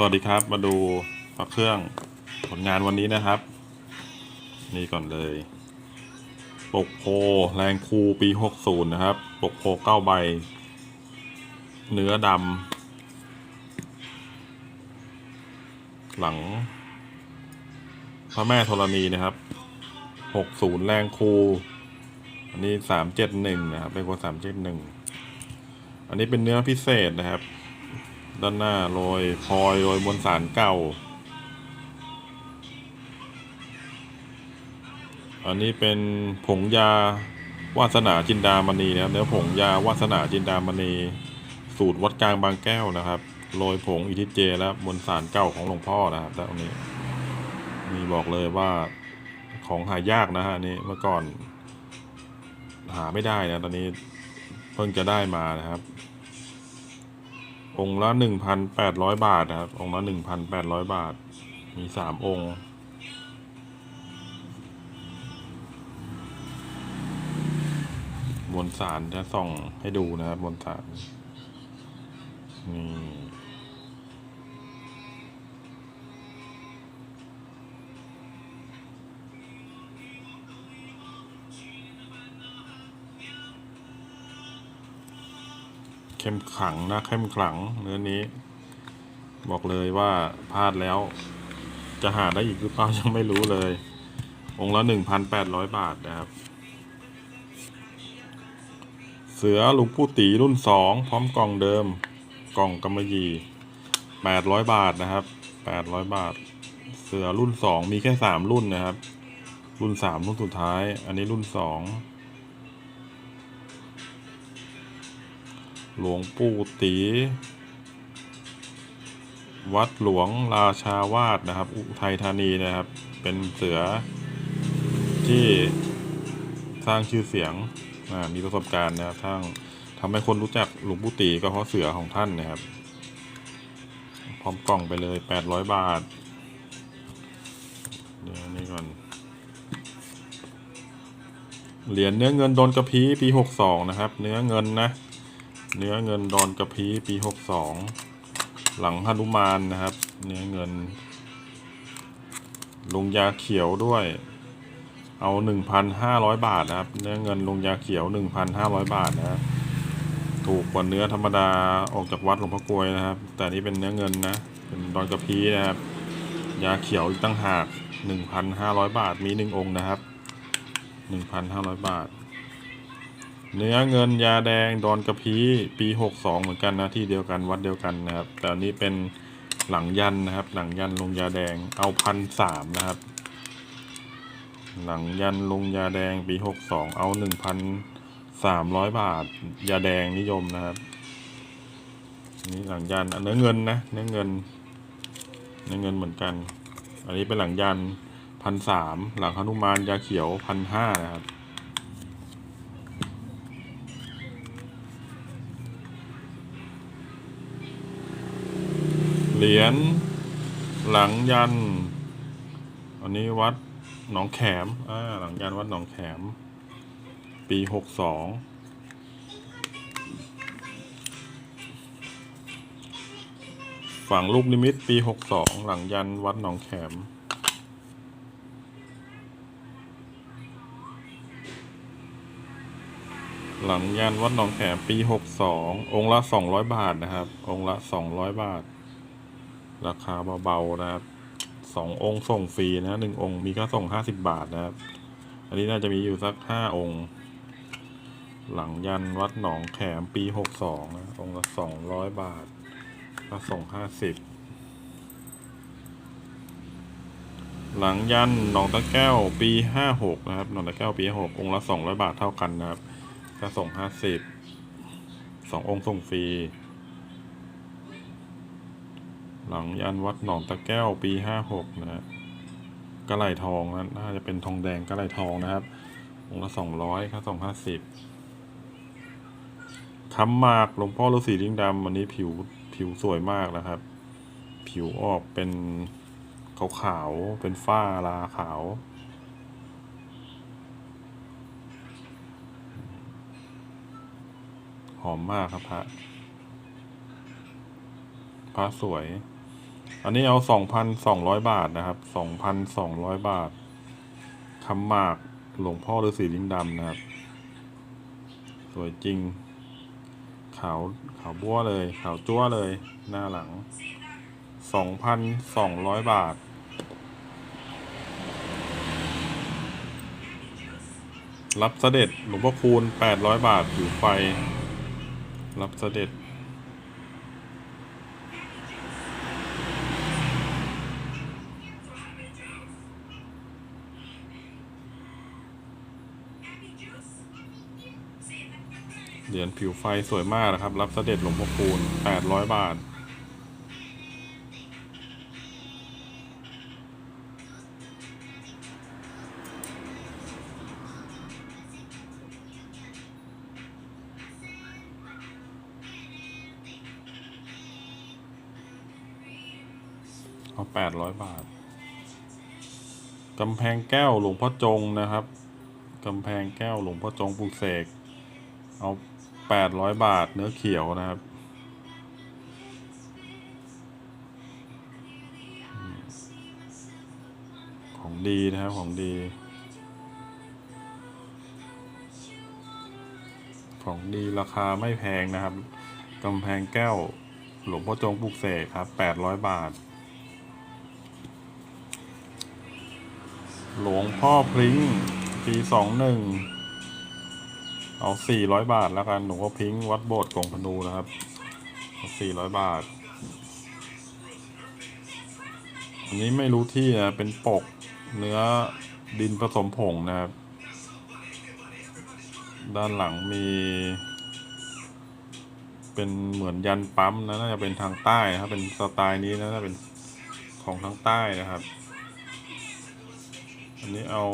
สวัสดีครับมาดูพระเครื่องผลงานวันนี้นะครับ นี่ก่อนเลย ปกโพแรงคูปี60นะครับ ปกโพเก้าใบ เนื้อดำหลัง พระแม่ธรณีนะครับ60แรงคูอันนี้371นะครับเป็นกว่า371อันนี้เป็นเนื้อพิเศษนะครับ ด้านหน้าโรยพลอยโรยบนสารเก่า อันนี้เป็นผงยาวาสนาจินดามณีนะครับเนื้อผงยาวาสนาจินดามณี สูตรวัดกลางบางแก้วนะครับโรยผงอิทิเจแล้วบนสารเก่าของหลวงพ่อนะครับตรงนี้มีบอกเลยว่าของหายากนะฮะนนี้เมื่อก่อน หาไม่ได้นะตอนนี้เพิ่งจะได้มานะครับ องค์ละหนึ่งพันแปดร้อยบาทนะครับ องค์ละหนึ่งพันแปดร้อยบาท มีสามองค์บนสารจะส่องให้ดูนะครับบนสารนี่ เข้มขลังนะเข้มขลังเนื้อนี้ บอกเลยว่าพลาดแล้ว จะหาได้อีกหรือเปล่ายังไม่รู้เลย องค์ละหนึ่งพันแปดร้อยบาทนะครับ เสือหลุงปู่ตีรุ่นสองพร้อมกล่องเดิมกล่องกำมะหยี่แปดร้อยบาทนะครับแปดร้อยบาท เสือรุ่นสองมีแค่สามรุ่นนะครับ รุ่นสามรุ่นสุดท้าย อันนี้รุ่นสอง หลวงปู่ตี วัดหลวงราชาวาสนะครับ อุทัยธานีนะครับ เป็นเสือที่สร้างชื่อเสียงมีประสบการณ์นะครับทั้งทำให้คนรู้จักหลวงปู่ตีก็เพราะเสือของท่านนะครับ พร้อมกล่องไปเลยแปดร้อยบาท เดี๋ยวนี้ก่อน เหรียญเนื้อเงินโดนกระพีปีหกสองนะครับ เนื้อเงินนะ เนื้อเงินดอนกระพี้ปีหกสองหลังหนุมานนะครับ เนื้อเงิน ลงยาเขียวด้วย เอาหนึ่งพันห้าร้อยบาทนะครับ เนื้อเงินลงยาเขียวหนึ่งพันห้าร้อยบาทนะถูกกว่าเนื้อธรรมดาออกจากวัดหลวงพ่อกลวยนะครับ แต่นี่เป็นเนื้อเงินนะเป็นดอนกระพี้นะครับ ยาเขียวอีกตั้งหากหนึ่งพันห้าร้อยบาทมีหนึ่งองค์นะครับหนึ่งพันห้าร้อยบาท เนื้อเงินยาแดงดอนกระพีปีหกสองเหมือนกันนะที่เดียวกันวัดเดียวกันนะครับ แต่อันนี้เป็นหลังยันนะครับ หลังยันลงยาแดงเอาพันสามนะครับ หลังยันลงยาแดงปีหกสองเอาหนึ่งพันสามร้อยบาท ยาแดงนิยมนะครับนี่หลังยันอันเนื้อเงินนะเนื้อเงินเนื้อเงินเหมือนกัน อันนี้เป็นหลังยันพันสามหลังหนุมานยาเขียวพันห้านะครับ เหรียญหลังยัน อันนี้วัดหนองแขมอ่าหลังยันวัดหนองแขม ปีหกสองฝั่งลูกนิมิตปีหกสองหลังยันวัดหนองแขม หลังยันวัดหนองแขมปีหกสององค์ละสองร้อยบาทนะครับ องค์ละสองร้อยบาท ราคาเบาๆนะครับสององค์ส่งฟรีนะหนึ่งองค์มีค่าส่งห้าสิบบาทนะครับ อันนี้น่าจะมีอยู่สักห้าองค์ หลังยันวัดหนองแขมปีหกสองนะองค์ละสองร้อยบาทค่าส่งห้าสิบหลังยันหนองตะแก้วปีห้าหกนะครับหนองตะแก้วปีหกองค์ละสองร้อยบาทเท่ากันนะครับค่าส่งห้าสิบสององค์ส่งฟรี หลังยันวัดหนองตะแก้วปีห้าหกนะฮะกระไหลทองนะน่าจะเป็นทองแดงกระไหลทองนะครับองค์ละสองร้อยค่าส่งห้าสิบคำหมากหลวงพ่อฤาษีลิงดำวันนี้ผิวผิวสวยมากนะครับ ผิวออกเป็นขาวขาวๆเป็นฝ้าลาขาว หอมมากครับพระพระสวย อันนี้เอาสองพันสองร้อยบาทนะครับสองพันสองร้อยบาทคำหมากหลวงพ่อฤาษีลิงดำนะครับ สวยจริง ขาวขาวบัวเลย ขาวจั้วเลย หน้าหลังสองพันสองร้อยบาทรับเสด็จหลวงพ่อคูณแปดร้อยบาทอยู่ไฟ รับเสด็จ เหรียญผิวไฟสวยมากนะครับ รับเสด็จหลวงพ่อคูณแปดร้อยบาท เอาแปดร้อยบาท กำแพงแก้วหลวงพ่อจงนะครับ กำแพงแก้วหลวงพ่อจงปลูกเสกเอา แปดร้อยบาทเนื้อเขียวนะครับ ของดีนะครับ ของดี ของดีราคาไม่แพงนะครับกำแพงแก้วหลวงพ่อจงปลูกเสกครับแปดร้อยบาท หลวงพ่อพริ้งปีสองหนึ่ง เอาสี่ร้อยบาทแล้วกันหลวงพ่อพริ้งวัดโบสถ์กงพนูนะครับสี่ร้อยบาท อันนี้ไม่รู้ที่นะเป็นปกเนื้อดินผสมผงนะครับ ด้านหลังมี เป็นเหมือนยันปั๊มนะน่าจะเป็นทางใต้นะครับ เป็นสไตล์นี้นะน่าจะเป็นของทางใต้นะครับ อันนี้เอา